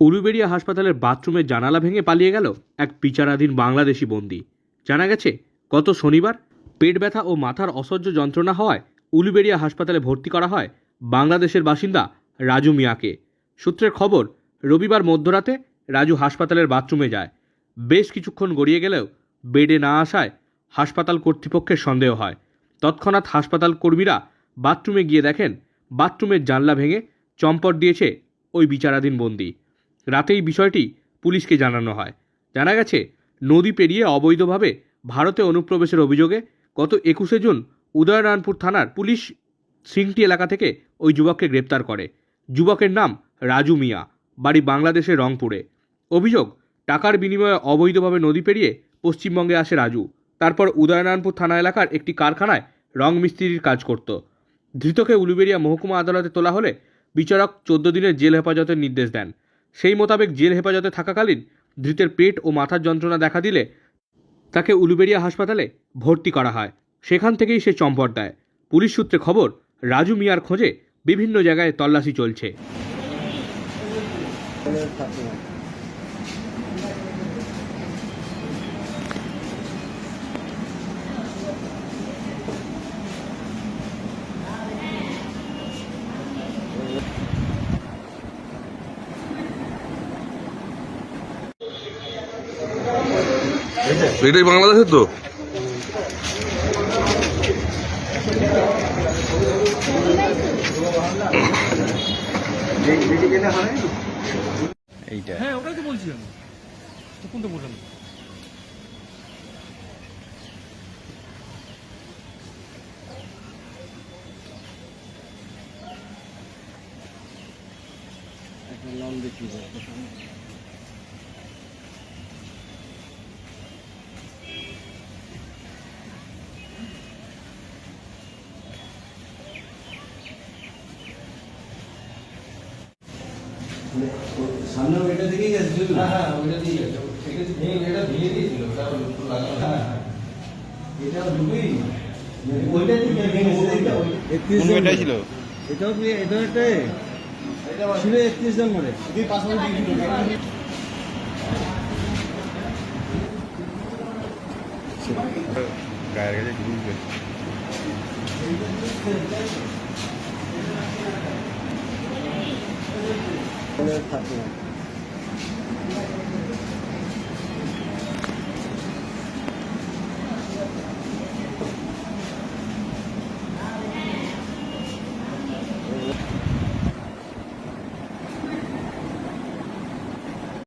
উলুবেড়িয়া হাসপাতালের বাথরুমের জানালা ভেঙে পালিয়ে গেল এক বিচারাধীন বাংলাদেশি বন্দি। জানা গেছে, গত শনিবার পেট ব্যথা ও মাথার অসহ্য যন্ত্রণা হওয়ায় উলুবেড়িয়া হাসপাতালে ভর্তি করা হয় বাংলাদেশের বাসিন্দা রাজু মিয়াকে। সূত্রের খবর, রবিবার মধ্যরাতে রাজু হাসপাতালের বাথরুমে যায়। বেশ কিছুক্ষণ গড়িয়ে গেলেও বেডে না আসায় হাসপাতাল কর্তৃপক্ষের সন্দেহ হয়। তৎক্ষণাৎ হাসপাতাল কর্মীরা বাথরুমে গিয়ে দেখেন, বাথরুমের জানলা ভেঙে চম্পট দিয়েছে ওই বিচারাধীন বন্দি। রাতেই বিষয়টি পুলিশকে জানানো হয়। জানা গেছে, নদী পেরিয়ে অবৈধভাবে ভারতে অনুপ্রবেশের অভিযোগে গত একুশে জুন উদয়নারায়ণপুর থানার পুলিশ সিংটি এলাকা থেকে ওই যুবককে গ্রেপ্তার করে। যুবকের নাম রাজু মিয়া, বাড়ি বাংলাদেশের রংপুরে। অভিযোগ, টাকার বিনিময়ে অবৈধভাবে নদী পেরিয়ে পশ্চিমবঙ্গে আসে রাজু। তারপর উদয়নারায়ণপুর থানা এলাকার একটি কারখানায় রং মিস্ত্রির কাজ করত। ধৃতকে উলুবেড়িয়া মহকুমা আদালতে তোলা হলে বিচারক চোদ্দ দিনের জেল হেফাজতের নির্দেশ দেন। সেই মোতাবেক জেল হেফাজতে থাকাকালীন ধৃতের পেট ও মাথার যন্ত্রণা দেখা দিলে তাকে উলুবেড়িয়া হাসপাতালে ভর্তি করা হয়। সেখান থেকেই সে চম্পট দেয়। পুলিশ সূত্রে খবর, রাজু মিয়ার খোঁজে বিভিন্ন জায়গায় তল্লাশি চলছে। এটাই বাংলাদেশের তো? এইটা। হ্যাঁ ওটাই তো বলছি আমি। তো কোনটা বোঝানো সামনে ওইটা দিকেই গেছে হ্যাঁ হ্যাঁ ওইটা দিয়ে গেছে। ঠিক আছে ভেঙে এটা ভেঙে দিয়েছিল ওটা লাগানো। হ্যাঁ হ্যাঁ। এটা ওইটা এটা ছিল? এটাও কি ছিল একত্রিশ দুই পাশাপাশি গায়ের কাছে ঢুকবে। Good puppy.